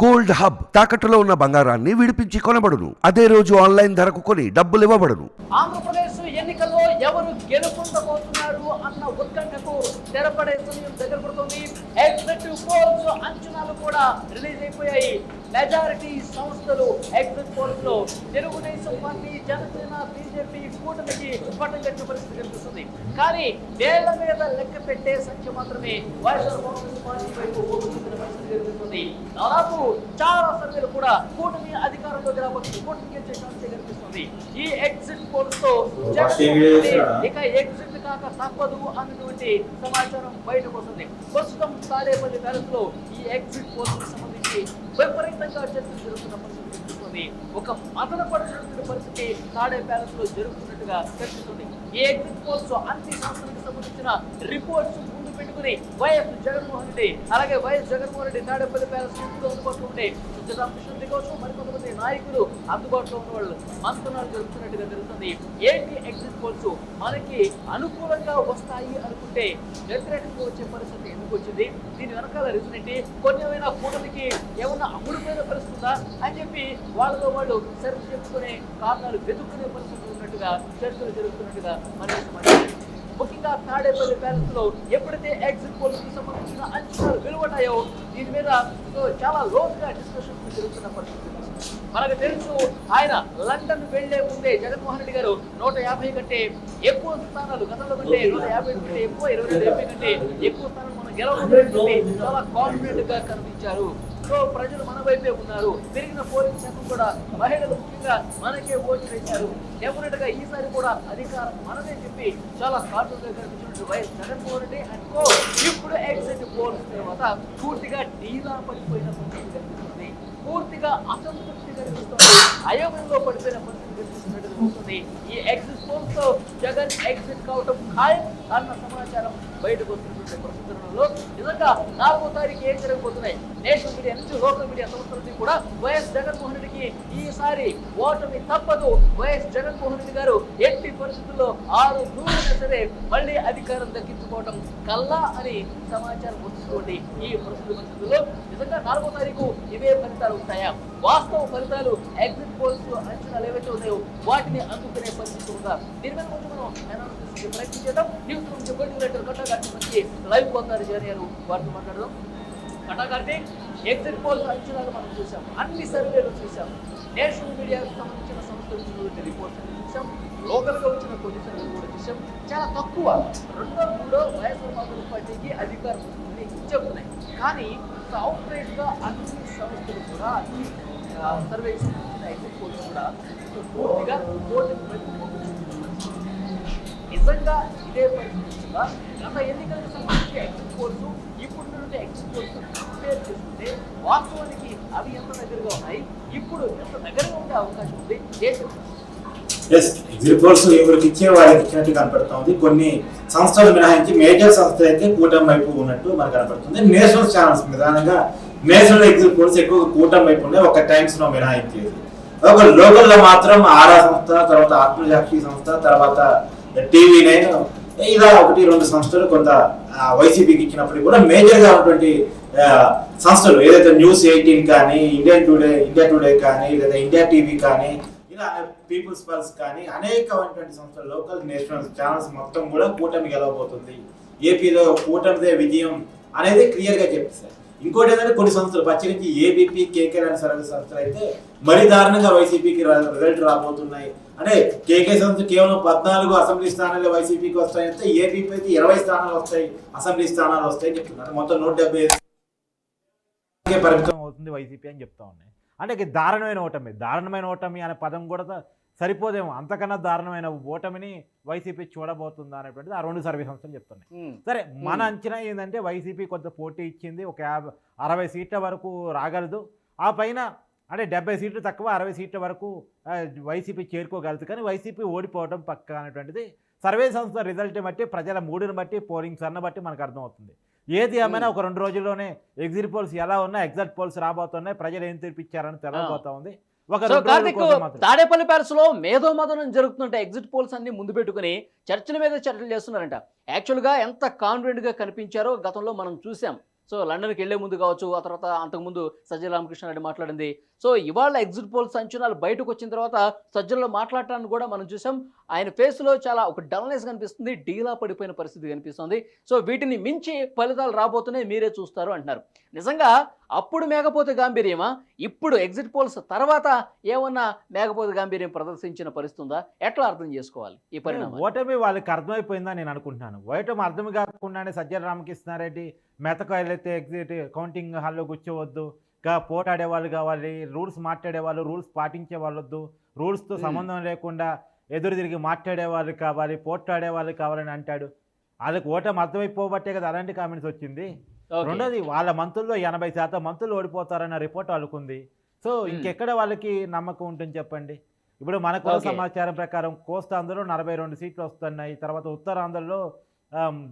Gold hub తాకట్టులో ఉన్న బంగారాన్ని విడిపించి కొనబడును. అదే రోజు ఆన్లైన్ ధరకు కొని డబ్బులు ఇవ్వబడును. ఆంధ్రప్రదేశ్ ఎన్నికల్లో ఎవరు గెలుపొందబోతున్నారు అన్న ఉత్కంఠకు తెరపడే సమయం దగ్గర పడుతుంది. ఎగ్జిట్ పోల్స్ అంచనాలు కూడా రిలీజ్ అయిపోయాయి. మెజారిటీ సంస్థలు ఎగ్జిట్ పోల్స్లో తెలుగుదేశం పార్టీ జనసేన బీజేపీ కూటమికి పట్టం కట్టిన పరిస్థితి కనిపిస్తుంది. కానీ వేళ్ళ మీద లెక్క పెట్టే సంఖ్య మాత్రమే వైఎస్ఆర్ కాంగ్రెస్ పార్టీ వైపు ఓటు చూపిన పరిస్థితి కనిపిస్తుంది. దాదాపు చాలా సర్వేలు కూడా కూటమి అధికారంలోకి రావచ్చు కూటమి గెలిచే ఛాన్స్ కనిపిస్తుంది. ఈ ఎగ్జిట్ పోల్స్తో ఇక ఎగ్జిట్ కాక తప్పదు అన్నటువంటి సమాచారం బయటకు వస్తుంది. ప్రస్తుతం తాడేపల్లి ప్యాలెస్లో ఈ ఎగ్జిట్ పోల్స్ సంబంధించి విపరీతంగా చర్చలు జరుగుతున్న పరిస్థితి కనిపిస్తుంది ఒక మదన జరుగుతున్న పరిస్థితి తాడే ప్యాలెస్లో జరుగుతున్నట్టుగా తెలుస్తుంది. ఏ ఎగ్జిట్ పోల్స్ అన్ని సంస్థలకు సంబంధించిన రిపోర్ట్స్ పెట్టుకుని వైఎస్ జగన్మోహన్ రెడ్డి అలాగే వైఎస్ జగన్మోహన్ రెడ్డి తాడేపల్లి ప్యాలెస్ ఎప్పుడు అందుబాటులో ఉంటే రామకృష్ణ కోసం మరికొంతమంది నాయకులు అందుబాటులో ఉన్న వాళ్ళు మంత్రాలు జరుగుతున్నట్టుగా తెలుస్తుంది. ఏంటి ఎగ్జిట్ పోల్స్? మనకి అనుకూలంగా వస్తాయి అనుకుంటే వ్యతిరేకంగా వచ్చే పరిస్థితి ఎందుకు వచ్చింది? దీని వెనకాల రీజన్ ఏంటి? కొన్ని ఏమైనా కూటమికి ఏమన్నా అమ్ముడుపోయిన పరిస్థితి ఉందా? అని చెప్పి వాళ్ళతో వాళ్ళు సెర్చ్ చెప్పుకునే కారణాలు వెతుక్కునే పరిస్థితి ఉన్నట్టుగా చర్చలు జరుగుతున్నట్టుగా మనకి ముఖ్యంగా తాడేపల్లి ప్యాలెస్లో ఎప్పుడైతే ఎగ్జిట్ పోల్స్కి సంబంధించిన అంచనాలు వెలువడ్డాయో దీని మీద చాలా లోతుగా డిస్కషన్ జరుగుతున్న పరిస్థితి. మనకు తెలుసు ఆయన లండన్ వెళ్ళే ముందే జగన్మోహన్ రెడ్డి గారు నూట యాభై కంటే ఎక్కువ స్థానాలు గతంలో కంటే నూట యాభై కంటే ఎక్కువ ఇరవై రెండు యాభై కంటే ఎక్కువ స్థానాలు మనం గెలవబోతున్నటువంటి చాలా కాన్ఫిడెంట్గా కనిపించారు. సో ప్రజలు మన వైపే ఉన్నారు. పెరిగిన పోలింగ్ శాతం కూడా మహిళలు ముఖ్యంగా మనకే ఓటు వేశారు. డెఫినెట్గా ఈసారి కూడా అధికారం మనదే చెప్పి చాలా కాన్ఫిడెంట్గా కనిపించినట్టు వైఎస్ జగన్మోహన్ రెడ్డి అండ్ కో ఇప్పుడు ఎగ్జిట్ పోల్స్ తర్వాత పూర్తిగా డీలా పడిపోయిన పరిస్థితి కనిపిస్తుంది. పూర్తిగా అసంతృప్తి కనిపిస్తుంది. అయోమయంలో పడిపోయిన పరిస్థితి కనిపిస్తున్నట్టు తెలుస్తుంది ఈ ఎగ్జిట్ పోల్స్తో జగన్ ఎగ్జిట్ కావటం ఖాయం అన్న సమాచారం బయటకు వస్తున్నటువంటి పరిస్థితులలో నిజంగా నాలుగో తారీఖు ఏం జరగబోతున్నాయి? నేషనల్ మీడియా నుంచి లోకల్ మీడియా సంస్థల నుంచి కూడా వైఎస్ జగన్మోహన్ రెడ్డికి ఈసారి ఓటమి తప్పదు. వైఎస్ జగన్మోహన్ రెడ్డి గారు ఎట్టి పరిస్థితుల్లో ఆరు నూరైనా సరే మళ్ళీ అధికారం దక్కించుకోవడం కల్లా అని సమాచారం వస్తుంది ఈ పరిస్థితి పరిస్థితుల్లో నిజంగా నాలుగో తారీఖు ఇవే ఫలితాలు ఉంటాయా? వాస్తవ ఫలితాలు ఎగ్జిట్ పోల్స్ అంచనాలు ఏవైతే ఉన్నాయో వాటిని అందుకునే పరిస్థితి ఉందా? దీని మీద కొంచెం మనం analysis ప్రయత్నం చేద్దాం. న్యూస్ నుంచి political director Katta Karthik live పొందారు జాయిన్ అయ్యారు వారితో మాట్లాడదాం. కట్టా కార్తీక్ ఎగ్జిట్ పోల్స్ అంచనాలు మనం చూసాం అన్ని సర్వేలు చూసాం నేషనల్ మీడియాకు సంబంధించిన సంస్థల నుంచి రిపోర్ట్స్ చూసాం లోకల్గా వచ్చిన కొన్ని కూడా చూసాం చాలా తక్కువ. రెండో మూడో వైఎస్ఆర్ కాంగ్రెస్ పార్టీకి అధికారం వస్తుందని చెప్తున్నాయి. కానీ అవుట్గా అన్ని సంస్థలు కూడా అన్ని ఎగ్జిట్ పోల్స్ కూడా పూర్తిగా నిజంగా ఇదే పరిస్థితిగా గత ఎన్నికలకు సంబంధించి ఎగ్జిట్ పోల్స్ ఇప్పుడు నుండి ఎగ్జిట్ పోల్స్ కంపేర్ చేస్తుంటే వాస్తవానికి అవి ఎంత దగ్గరగా ఉన్నాయి ఇప్పుడు ఎంత దగ్గరగా ఉండే అవకాశం ఉంది దేశం ఎస్ రిపోర్ట్స్ ఎవరికి ఇచ్చే వాళ్ళకి ఇచ్చినట్టు కనపడుతుంది కొన్ని సంస్థలు మినహాయించి మేజర్ సంస్థలు అయితే కూటమి వైపు ఉన్నట్టు మనకు కనపడుతుంది. నేషనల్ ఛానల్స్ ప్రధానంగా నేషనల్ ఎగ్జిట్ పోల్స్ ఎక్కువ కూటమి వైపు ఉన్నాయి. ఒక టైమ్స్లో మినహాయించేది. ఒక లోకల్లో మాత్రం ఆరా సంస్థ తర్వాత ఆత్మసాక్షి సంస్థ తర్వాత టీవీ నైన్ ఇలా ఒకటి రెండు సంస్థలు కొంత వైసీపీకి ఇచ్చినప్పటికీ కూడా మేజర్గా ఉన్నటువంటి సంస్థలు ఏదైతే న్యూస్ ఎయిటీన్ కానీ ఇండియన్ టుడే ఇండియా టుడే కానీ లేదా ఇండియా టీవీ కానీ ఇలా పీపుల్స్ పల్స్ కానీ అనేకమైనటువంటి సంస్థలు లోకల్ నేషనల్ ఛానల్స్ మొత్తం కూడా కూటమి గెలవబోతుంది. ఏపీలో కూటమిదే విజయం అనేది క్లియర్గా చెప్పేశారు ఇంకోటి ఏంటంటే కొన్ని సంస్థలు పచ్చిరించి ఏబీపీ కేకే లాంటి సర్వీస్ సంస్థలు అయితే మరీ దారుణంగా వైసీపీకి రిజల్ట్ రాబోతున్నాయి. అంటే కేకే సంస్థ కేవలం పద్నాలుగు అసెంబ్లీ స్థానాలు వైసీపీకి వస్తాయంటే ఏబీపీ అయితే ఇరవై స్థానాలు వస్తాయి అసెంబ్లీ స్థానాలు వస్తాయి చెప్తున్నారు. మొత్తం నూట డెబ్బై పరిమితం అవుతుంది వైసీపీ అని చెప్తా ఉన్నాయి. అంటే దారుణమైన ఓటమి. దారుణమైన ఓటమి అనే పదం కూడా సరిపోదేమో. అంతకన్నా దారుణమైన ఓటమిని వైసీపీ చూడబోతుందా అనేటువంటిది ఆ రెండు సర్వే సంస్థలు చెప్తున్నాయి. సరే మన అంచనా ఏంటంటే వైసీపీ కొంత పోటీ ఇచ్చింది ఒక యాభై అరవై సీట్ల వరకు రాగలదు. ఆ పైన అంటే డెబ్బై సీట్లు తక్కువ అరవై సీట్ల వరకు వైసీపీ చేరుకోగలదు. కానీ వైసీపీ ఓడిపోవడం పక్క అనేటువంటిది సర్వే సంస్థ రిజల్ట్ బట్టి ప్రజల మూడుని బట్టి పోలింగ్ సన్న బట్టి మనకు అర్థమవుతుంది. ఏది ఏమైనా ఒక రెండు రోజుల్లోనే ఎగ్జిట్ పోల్స్ ఎలా ఉన్నా ఎగ్జిట్ పోల్స్ రాబోతున్నాయి ప్రజలు ఏం తీర్పిచ్చారని తెలవబోతా ఉంది. కార్తిక్. తాడేపల్లి ప్యాలెస్లో మేధో మదనం జరుగుతుంటే ఎగ్జిట్ పోల్స్ అన్ని ముందు పెట్టుకుని చర్చల మీద చర్చలు చేస్తున్నారంట. యాక్చువల్గా ఎంత కాన్ఫిడెంట్గా కనిపించారో గతంలో మనం చూసాం. సో లండన్కి వెళ్ళే ముందు కావచ్చు ఆ తర్వాత అంతకుముందు సజ్జల రామకృష్ణారెడ్డి మాట్లాడింది. సో ఇవాళ ఎగ్జిట్ పోల్స్ అంచనాలు బయటకు వచ్చిన తర్వాత సజ్జల్లో మాట్లాడటాన్ని కూడా మనం చూసాం. ఆయన ఫేస్లో చాలా ఒక డల్నెస్ కనిపిస్తుంది డీలా పడిపోయిన పరిస్థితి కనిపిస్తుంది. సో వీటిని మించి ఫలితాలు రాబోతున్నాయి మీరే చూస్తారు అంటున్నారు. నిజంగా అప్పుడు మేకపోతే గాంభీర్యమా? ఇప్పుడు ఎగ్జిట్ పోల్స్ తర్వాత ఏమన్నా మేకపోతే గాంభీర్యం ప్రదర్శించిన పరిస్థితి ఉందా? ఎట్లా అర్థం చేసుకోవాలి ఈ పరిణామం ఓటమి వాళ్ళకి అర్థమైపోయిందని నేను అనుకుంటున్నాను. ఓటమి అర్థం కాకుండానే సజ్జల రామకృష్ణారెడ్డి మెతకాయలైతే ఎగ్జిట్ కౌంటింగ్ హాల్లో కూర్చోవద్దు. పోటాడే వాళ్ళు కావాలి రూల్స్ మాట్లాడే వాళ్ళు రూల్స్ పాటించే వాళ్ళొద్దు రూల్స్తో. సంబంధం లేకుండా ఎదురు తిరిగి మాట్లాడే వాళ్ళు కావాలి పోట్లాడే వాళ్ళు కావాలని అంటాడు. వాళ్ళకి ఓటమి అర్థమైపోబట్టే కదా అలాంటి కామెంట్స్ వచ్చింది. రెండోది వాళ్ళ మంత్రుల్లో ఎనభై శాతం మంత్రులు ఓడిపోతారన్న రిపోర్ట్ వాళ్ళకుంది సో ఇంకెక్కడ వాళ్ళకి నమ్మకం ఉంటుంది చెప్పండి? ఇప్పుడు మనకు. సమాచారం ప్రకారం కోస్తాంధ్రలో నలభై రెండు సీట్లు వస్తున్నాయి. తర్వాత ఉత్తరాంధ్రలో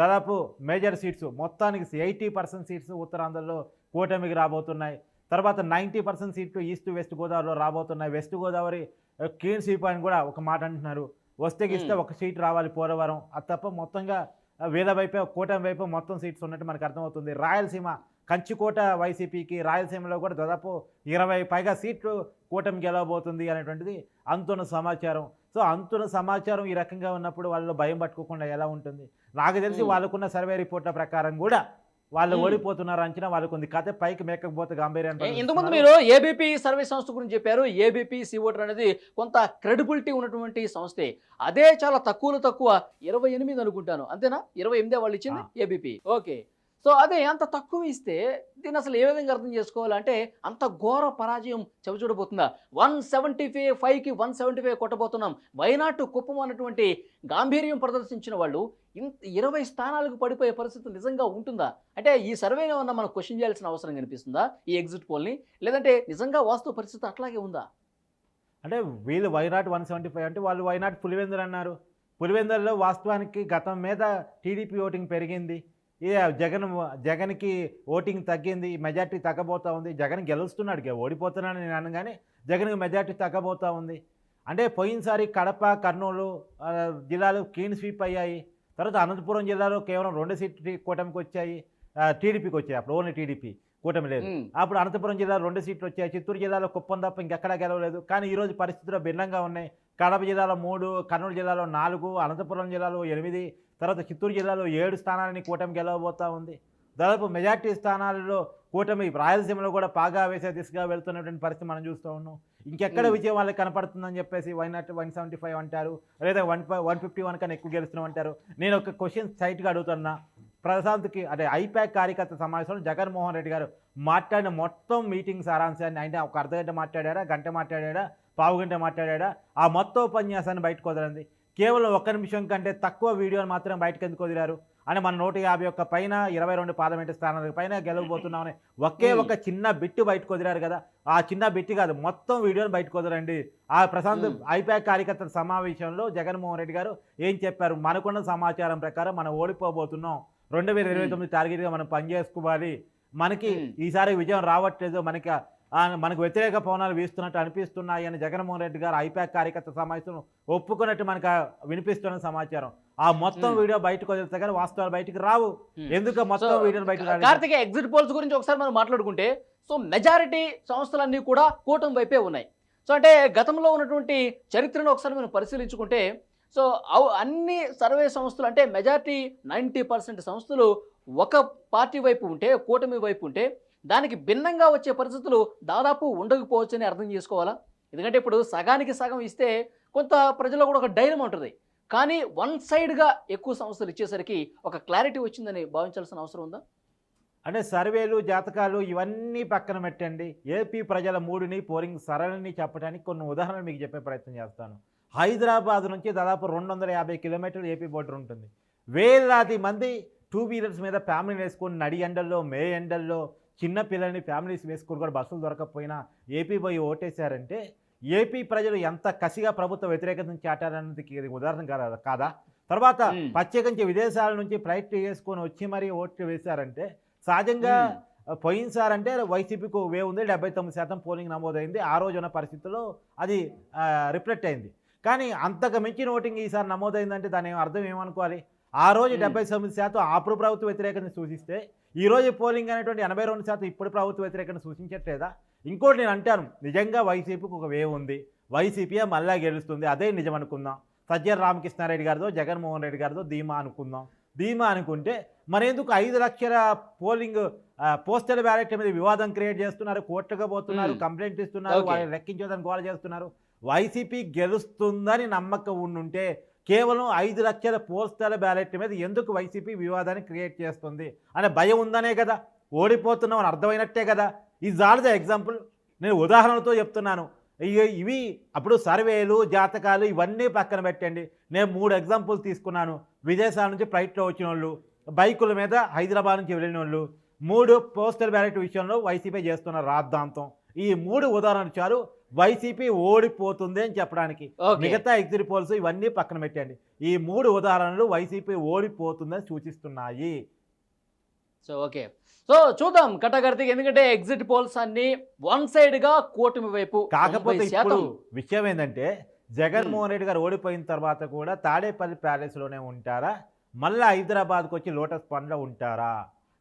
దాదాపు మేజర్ సీట్స్ మొత్తానికి ఎయిటీ పర్సెంట్ సీట్స్ ఉత్తరాంధ్రలో కూటమికి రాబోతున్నాయి. తర్వాత నైంటీ పర్సెంట్ సీట్లు ఈస్ట్ వెస్ట్ గోదావరిలో రాబోతున్నాయి. వెస్ట్ గోదావరి క్లీన్ స్వీప్ అని కూడా ఒక మాట అంటున్నారు. వస్తే గిస్తే Hmm. ఒక సీట్ రావాలి పోలవరం. అది తప్ప మొత్తంగా వీళ్ళ వైపే కూటమి వైపు మొత్తం సీట్స్ ఉన్నట్టు మనకు అర్థమవుతుంది. రాయలసీమ కంచుకోట వైసీపీకి రాయలసీమలో కూడా దాదాపు ఇరవై పైగా సీట్లు కూటమి గెలవబోతుంది అనేటువంటిది అంతున్న సమాచారం. సో అంతున్న సమాచారం ఈ రకంగా ఉన్నప్పుడు వాళ్ళు భయం పట్టుకోకుండా ఎలా ఉంటుంది? నాకు తెలిసి. వాళ్ళకున్న సర్వే రిపోర్ట్ల ప్రకారం కూడా వాళ్ళు. ఓడిపోతున్నారు అంచనా వాళ్ళకు ఉంది కథ పైకి మేకపోతే ఏ- ఇంతకుముందు. మీరు ఏబీపీ సర్వే సంస్థ గురించి చెప్పారు. ఏబీపీ ఓటర్ అనేది కొంత క్రెడిబిలిటీ ఉన్నటువంటి సంస్థే. అదే చాలా తక్కువలో తక్కువ ఇరవై ఎనిమిది అనుకుంటాను. అంతేనా? ఇరవై ఎనిమిదే వాళ్ళు ఇచ్చింది ఏబీపీ ఓకే. సో అదే అంత తక్కువ ఇస్తే దీన్ని అసలు ఏ విధంగా అర్థం చేసుకోవాలంటే అంత ఘోర పరాజయం చవిచూడబోతుందా? వన్ సెవెంటీ ఫైవ్ ఫైవ్కి వన్ సెవెంటీ ఫైవ్ కొట్టబోతున్నాం. వైనాటు కుప్పం అన్నటువంటి గాంభీర్యం ప్రదర్శించిన వాళ్ళు ఇంత ఇరవై స్థానాలకు పడిపోయే పరిస్థితి నిజంగా ఉంటుందా? అంటే ఈ సర్వేని ఉన్న మనం క్వశ్చన్ చేయాల్సిన అవసరం కనిపిస్తుందా ఈ ఎగ్జిట్ పోల్ని? లేదంటే నిజంగా వాస్తవ పరిస్థితి అట్లాగే ఉందా? అంటే వీళ్ళు వైనాట్ వన్ సెవెంటీ ఫైవ్ అంటే వాళ్ళు వైనాట్ పులివెందులు అన్నారు. పులివెందుల్లో వాస్తవానికి గతం మీద టీడీపీ ఓటింగ్ పెరిగింది. జగన్ జగన్కి ఓటింగ్ తగ్గింది మెజార్టీ తగ్గబోతా ఉంది. జగన్ గెలుస్తున్నాడు ఇక ఓడిపోతున్నాడు నేను అనగానే జగన్కి మెజార్టీ తగ్గబోతా ఉంది. అంటే పోయినసారి కడప కర్నూలు జిల్లాలు క్లీన్ స్వీప్ అయ్యాయి. తర్వాత అనంతపురం జిల్లాలో కేవలం రెండు సీట్లు కూటమికి వచ్చాయి. టీడీపీకి వచ్చాయి. అప్పుడు ఓన్లీ టీడీపీ కూటమి లేదు. అప్పుడు అనంతపురం జిల్లాలో రెండు సీట్లు వచ్చాయి. చిత్తూరు జిల్లాలో కుప్పం తప్ప ఇంకెక్కడా గెలవలేదు. కానీ ఈరోజు పరిస్థితులు భిన్నంగా ఉన్నాయి. కడప జిల్లాలో మూడు కర్నూలు జిల్లాలో నాలుగు అనంతపురం జిల్లాలో ఎనిమిది తర్వాత చిత్తూరు జిల్లాలో ఏడు స్థానాలని కూటమి గెలవబోతా ఉంది. దాదాపు మెజార్టీ స్థానాలలో కూటమి రాయలసీమలో కూడా పాగా వేసే దిశగా వెళ్తున్నటువంటి పరిస్థితి మనం చూస్తూ ఉన్నాం. ఇంకెక్కడ. విజయం వాళ్ళకి కనపడుతుందని చెప్పేసి one not one seventy five అంటారు. లేదా వన్ వన్ ఫిఫ్టీ వన్ కన్నా ఎక్కువ గెలుస్తున్నాం అంటారు. నేను ఒక క్వశ్చన్ సైట్గా అడుగుతున్నా. ప్రశాంత్కి అదే ఐపాక్ కార్యకర్త సమావేశంలో జగన్మోహన్ రెడ్డి గారు మాట్లాడిన మొత్తం మీటింగ్ సారాంశాన్ని ఆయన ఒక అర్ధగంట మాట్లాడారా గంట మాట్లాడాడా పావు గంట మాట్లాడాడా? ఆ మొత్తం ఉపన్యాసాన్ని బయటకు వదలండి. కేవలం ఒక్క నిమిషం కంటే తక్కువ వీడియోని మాత్రం బయటకు ఎందుకు వదిలారు అని మన నూట యాభై ఒక్క పైన ఇరవై రెండు పార్లమెంటు స్థానాల పైన గెలవబోతున్నామని ఒకే. ఒక చిన్న బిట్టు బయటకు వదిలారు కదా ఆ చిన్న బిట్టు కాదు మొత్తం వీడియోని బయటకు వదలండి ఆ ప్రశాంత్. ఐపాక్ కార్యకర్తల సమావేశంలో జగన్మోహన్ రెడ్డి గారు ఏం చెప్పారు మనకున్న సమాచారం ప్రకారం మనం ఓడిపోబోతున్నాం రెండు వేల ఇరవై. తొమ్మిది టార్గెట్గా మనం పనిచేసుకోవాలి మనకి. ఈసారి విజయం రావట్లేదు మనకి మనకు వ్యతిరేక పవనాలు వీస్తున్నట్టు అనిపిస్తున్నాయి అని జగన్మోహన్ రెడ్డి గారు ఐపాక్ కార్యకర్త సమావేశం ఒప్పుకున్నట్టు మనకు వినిపిస్తున్న సమాచారం ఆ మొత్తం Hmm. వీడియో బయటకు వదిలితే కానీ వాస్తవాలు బయటకు రావు Hmm. ఎందుకు మొత్తం సో, వీడియోని బయటకు? కార్తిక ఎగ్జిట్ పోల్స్ గురించి ఒకసారి మనం మాట్లాడుకుంటే సో మెజారిటీ సంస్థలన్నీ కూడా కూటమి వైపే ఉన్నాయి సో అంటే గతంలో ఉన్నటువంటి చరిత్రను ఒకసారి మనం పరిశీలించుకుంటే సో అవ్- అన్ని సర్వే సంస్థలు అంటే మెజారిటీ నైంటీ పర్సెంట్ సంస్థలు ఒక పార్టీ వైపు ఉంటే కూటమి వైపు ఉంటే దానికి భిన్నంగా వచ్చే పరిస్థితులు దాదాపు ఉండకపోవచ్చని అర్థం చేసుకోవాలా? ఎందుకంటే ఇప్పుడు సగానికి సగం ఇస్తే కొంత ప్రజల్లో కూడా ఒక ధైర్యం ఉంటుంది. కానీ వన్ సైడ్గా ఎక్కువ సంస్థలు ఇచ్చేసరికి ఒక క్లారిటీ వచ్చిందని భావించాల్సిన అవసరం ఉందా? అంటే సర్వేలు జాతకాలు ఇవన్నీ పక్కన పెట్టండి. ఏపీ ప్రజల మూడుని పోలింగ్ సరళిని చెప్పడానికి కొన్ని ఉదాహరణలు మీకు చెప్పే ప్రయత్నం చేస్తాను. హైదరాబాద్ నుంచి దాదాపు రెండు వందల యాభై కిలోమీటర్లు ఏపీ బోర్డర్ ఉంటుంది. వేలాది మంది టూ వీలర్స్ మీద ఫ్యామిలీని వేసుకొని నడి ఎండల్లో మే ఎండల్లో చిన్న పిల్లల్ని ఫ్యామిలీస్ వేసుకొని కూడా బస్సులు దొరకకపోయినా ఏపీ పోయి ఓటేశారంటే ఏపీ ప్రజలు ఎంత కసిగా ప్రభుత్వ వ్యతిరేకతను చాటారన్నది ఇది ఉదాహరణ కాదా కాదా తర్వాత. ప్రత్యేకించి విదేశాల నుంచి ఫ్లైట్ వేసుకొని వచ్చి మరీ ఓట్లు వేశారంటే సహజంగా మ్మ్. పోయినసారి అంటే వైసీపీకి వే ఉంది డెబ్బై తొమ్మిది శాతం పోలింగ్ నమోదైంది ఆ రోజు ఉన్న పరిస్థితుల్లో అది రిఫ్లెక్ట్ అయింది కానీ అంతకు మించిన ఓటింగ్ ఈసారి నమోదైందంటే దాని అర్థం ఏమనుకోవాలి ఆ రోజు. డెబ్బై తొమ్మిది శాతం అప్పుడు ప్రభుత్వ వ్యతిరేకతను సూచిస్తే ఈ రోజు పోలింగ్ అనేటువంటి ఎనభై రెండు శాతం ఇప్పుడు ప్రభుత్వ వ్యతిరేకను సూచించట్లేదా ఇంకోటి నేను అంటాను నిజంగా వైసీపీకి ఒక వేవ్ ఉంది వైసీపీ మళ్ళా గెలుస్తుంది అదే నిజం అనుకుందాం సజ్జల రామకృష్ణారెడ్డి గారితో జగన్మోహన్ రెడ్డి గారితో ధీమా అనుకుందాం ధీమా అనుకుంటే మరెందుకు ఐదు లక్షల పోలింగ్ పోస్టల్ బ్యాలెట్ మీద వివాదం క్రియేట్ చేస్తున్నారు కోర్టుగా పోతున్నారు. కంప్లైంట్ ఇస్తున్నారు Okay. వాళ్ళు లెక్కించదని గోల చేస్తున్నారు వైసీపీ గెలుస్తుందని నమ్మకం ఉండుంటే కేవలం ఐదు లక్షల పోస్టల్ బ్యాలెట్ మీద ఎందుకు వైసీపీ వివాదాన్ని క్రియేట్ చేస్తుంది అనే భయం ఉందనే కదా. ఓడిపోతున్నాం అని అర్థమైనట్టే కదా. ఈజ్ ఆల్ ద ఎగ్జాంపుల్ నేను ఉదాహరణతో చెప్తున్నాను. ఇవి- ఇవి అప్పుడు సర్వేలు జాతకాలు ఇవన్నీ పక్కన పెట్టండి. నేను మూడు ఎగ్జాంపుల్ తీసుకున్నాను. విదేశాల నుంచి ఫ్లైట్లో వచ్చిన వాళ్ళు బైకుల మీద హైదరాబాద్ నుంచి వెళ్ళిన వాళ్ళు మూడు పోస్టల్ బ్యాలెట్ విషయంలో వైసీపీ చేస్తున్న రాద్ధాంతం. ఈ మూడు ఉదాహరణలు చాలు. వైసీపీ ఓడిపోతుంది అని చెప్పడానికి. మిగతా ఎగ్జిట్ పోల్స్ ఇవన్నీ పక్కన పెట్టండి. ఈ మూడు ఉదాహరణలు వైసీపీ ఓడిపోతుందని సూచిస్తున్నాయి. So okay. సో చూద్దాం కట్టగడితే ఎందుకంటే ఎగ్జిట్ పోల్స్ అన్ని వన్ సైడ్గా కూటమి వైపు కాకపోతే 90 ఇప్పుడు విషయం ఏంటంటే జగన్మోహన్ రెడ్డి గారు ఓడిపోయిన తర్వాత కూడా తాడేపల్లి ప్యాలెస్లోనే ఉంటారా? మళ్ళీ హైదరాబాద్కి వచ్చి లోటస్ పండ్లో ఉంటారా?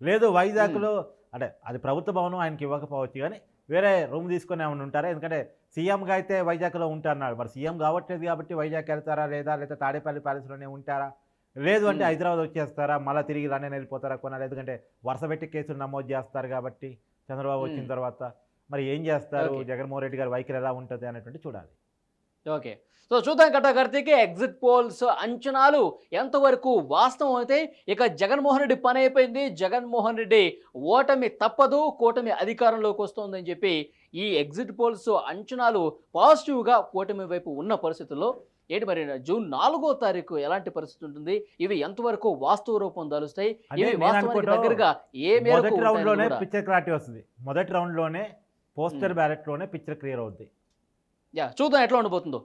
లేదు వైజాగ్లో అంటే అది ప్రభుత్వ భవనం ఆయనకి ఇవ్వకపోవచ్చు కానీ వేరే రూమ్ తీసుకొని ఏమైనా ఉంటారా? ఎందుకంటే సీఎంగా అయితే వైజాగ్లో ఉంటారన్నాడు మరి సీఎం కావట్లేదు కాబట్టి వైజాగ్ వెళ్తారా లేదా? లేదా తాడేపల్లి ప్యాలెస్లోనే ఉంటారా? లేదు అంటే. హైదరాబాద్ వచ్చేస్తారా? మళ్ళీ తిరిగి లండన్ వెళ్ళిపోతారా కొనాలి ఎందుకంటే వరుస పెట్టి కేసులు నమోదు చేస్తారు కాబట్టి చంద్రబాబు వచ్చిన. తర్వాత. మరి ఏం చేస్తారు. జగన్మోహన్ రెడ్డి గారి వైఖరి ఎలా ఉంటుంది? అనేటువంటి చూడాలి. ఓకే. సో చూద్దాం కట్టగడితే ఎగ్జిట్ పోల్స్ అంచనాలు ఎంతవరకు వాస్తవం అయితే ఇక జగన్మోహన్ రెడ్డి పని అయిపోయింది. జగన్మోహన్ రెడ్డి ఓటమి తప్పదు కూటమి అధికారంలోకి వస్తుందని చెప్పి ఈ ఎగ్జిట్ పోల్స్ అంచనాలు పాజిటివ్గా కూటమి వైపు ఉన్న పరిస్థితుల్లో ఏంటి మరి జూన్ నాలుగో తారీఖు ఎలాంటి పరిస్థితి ఉంటుంది? ఇవి ఎంతవరకు వాస్తవ రూపం దాలుస్తాయి? దగ్గరగా ఏ మేరకు మొదటి ఉంటాయని రౌండ్లోనే కూడా. పిక్చర్ క్లారిటీ వస్తుంది. మొదటి రౌండ్లోనే పోస్టర్ Hmm. బ్యాలెట్లోనే పిక్చర్ క్లియర్ అవుద్ది. యా చూద్దాం ఎట్లా ఉండబోతుందో